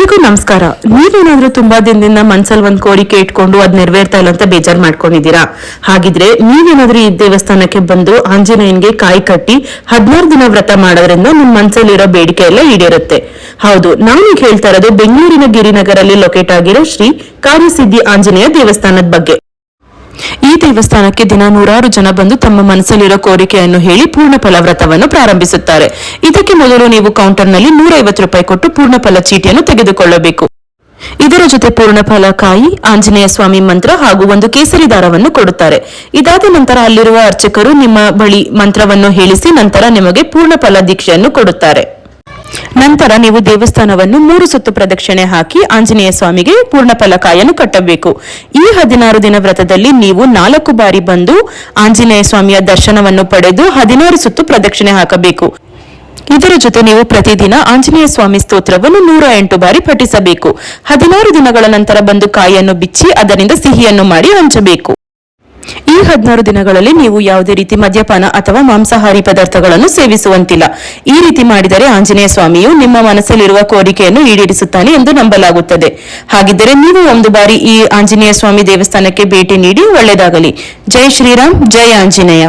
ಎಲ್ರಿಗೂ ನಮಸ್ಕಾರ. ನೀವೇನಾದ್ರೂ ತುಂಬಾ ದಿನದಿಂದ ಮನ್ಸಲ್ಲಿ ಒಂದ್ ಕೋರಿಕೆ ಇಟ್ಕೊಂಡು ಅದ್ ನೆರವೇರ್ತಾ ಇಲ್ಲ ಅಂತ ಬೇಜಾರ್ ಮಾಡ್ಕೊಂಡಿದ್ದೀರಾ? ಹಾಗಿದ್ರೆ ನೀವೇನಾದ್ರೂ ಈ ದೇವಸ್ಥಾನಕ್ಕೆ ಬಂದು ಆಂಜನೇಯನ್ಗೆ ಕಾಯಿ ಕಟ್ಟಿ ಹದಿನಾರು ದಿನ ವ್ರತ ಮಾಡೋದ್ರಿಂದ ನಿಮ್ ಮನ್ಸಲ್ಲಿರೋ ಬೇಡಿಕೆ ಎಲ್ಲ ಈಡೇರುತ್ತೆ. ಹೌದು, ನಾನು ಹೇಳ್ತಾ ಇರೋದು ಬೆಂಗಳೂರಿನ ಗಿರಿನಗರಲ್ಲಿ ಲೊಕೇಟ್ ಆಗಿರೋ ಶ್ರೀ ಕಾರ್ಯಸಿದ್ಧಿ ಆಂಜನೇಯ ದೇವಸ್ಥಾನದ ಬಗ್ಗೆ. ದೇವಸ್ಥಾನಕ್ಕೆ ದಿನ ನೂರಾರು ಜನ ಬಂದು ತಮ್ಮ ಮನಸ್ಸಲ್ಲಿರೋ ಕೋರಿಕೆಯನ್ನು ಹೇಳಿ ಪೂರ್ಣ ಫಲ ವ್ರತವನ್ನು ಪ್ರಾರಂಭಿಸುತ್ತಾರೆ. ಇದಕ್ಕೆ ಮೊದಲು ನೀವು ಕೌಂಟರ್ನಲ್ಲಿ ನೂರೈವತ್ತು ರೂಪಾಯಿ ಕೊಟ್ಟು ಪೂರ್ಣ ಫಲ ಚೀಟಿಯನ್ನು ತೆಗೆದುಕೊಳ್ಳಬೇಕು. ಇದರ ಜೊತೆ ಪೂರ್ಣಫಲ ಕಾಯಿ, ಆಂಜನೇಯ ಸ್ವಾಮಿ ಮಂತ್ರ ಹಾಗೂ ಒಂದು ಕೇಸರಿ ದಾರವನ್ನು ಕೊಡುತ್ತಾರೆ. ಇದಾದ ನಂತರ ಅಲ್ಲಿರುವ ಅರ್ಚಕರು ನಿಮ್ಮ ಬಳಿ ಮಂತ್ರವನ್ನು ಹೇಳಿಸಿ ನಂತರ ನಿಮಗೆ ಪೂರ್ಣ ಫಲ ದೀಕ್ಷೆಯನ್ನು ಕೊಡುತ್ತಾರೆ. ನಂತರ ನೀವು ದೇವಸ್ಥಾನವನ್ನು ಮೂರು ಸುತ್ತು ಪ್ರದಕ್ಷಿಣೆ ಹಾಕಿ ಆಂಜನೇಯ ಸ್ವಾಮಿಗೆ ಪೂರ್ಣ ಫಲಕಾಯನ್ನು ಕಟ್ಟಬೇಕು. ಈ ಹದಿನಾರು ದಿನ ವ್ರತದಲ್ಲಿ ನೀವು ನಾಲ್ಕು ಬಾರಿ ಬಂದು ಆಂಜನೇಯ ಸ್ವಾಮಿಯ ದರ್ಶನವನ್ನು ಪಡೆದು ಹದಿನಾರು ಸುತ್ತು ಪ್ರದಕ್ಷಿಣೆ ಹಾಕಬೇಕು. ಇದರ ಜೊತೆ ನೀವು ಪ್ರತಿದಿನ ಆಂಜನೇಯ ಸ್ವಾಮಿ ಸ್ತೋತ್ರವನ್ನು ನೂರ ಎಂಟು ಬಾರಿ ಪಠಿಸಬೇಕು. ಹದಿನಾರು ದಿನಗಳ ನಂತರ ಬಂದು ಕಾಯಿಯನ್ನು ಬಿಚ್ಚಿ ಅದರಿಂದ ಸಿಹಿಯನ್ನು ಮಾಡಿ ಹಂಚಬೇಕು. ಈ ಹದಿನಾರು ದಿನಗಳಲ್ಲಿ ನೀವು ಯಾವುದೇ ರೀತಿ ಮದ್ಯಪಾನ ಅಥವಾ ಮಾಂಸಾಹಾರಿ ಪದಾರ್ಥಗಳನ್ನು ಸೇವಿಸುವಂತಿಲ್ಲ. ಈ ರೀತಿ ಮಾಡಿದರೆ ಆಂಜನೇಯ ಸ್ವಾಮಿಯು ನಿಮ್ಮ ಮನಸ್ಸಲ್ಲಿರುವ ಕೋರಿಕೆಯನ್ನು ಈಡೇರಿಸುತ್ತಾನೆ ಎಂದು ನಂಬಲಾಗುತ್ತದೆ. ಹಾಗಿದ್ದರೆ ನೀವು ಒಂದು ಬಾರಿ ಈ ಆಂಜನೇಯ ಸ್ವಾಮಿ ದೇವಸ್ಥಾನಕ್ಕೆ ಭೇಟಿ ನೀಡಿ ಒಳ್ಳೆಯದಾಗಲಿ. ಜೈ ಶ್ರೀರಾಮ್, ಜೈ ಆಂಜನೇಯ.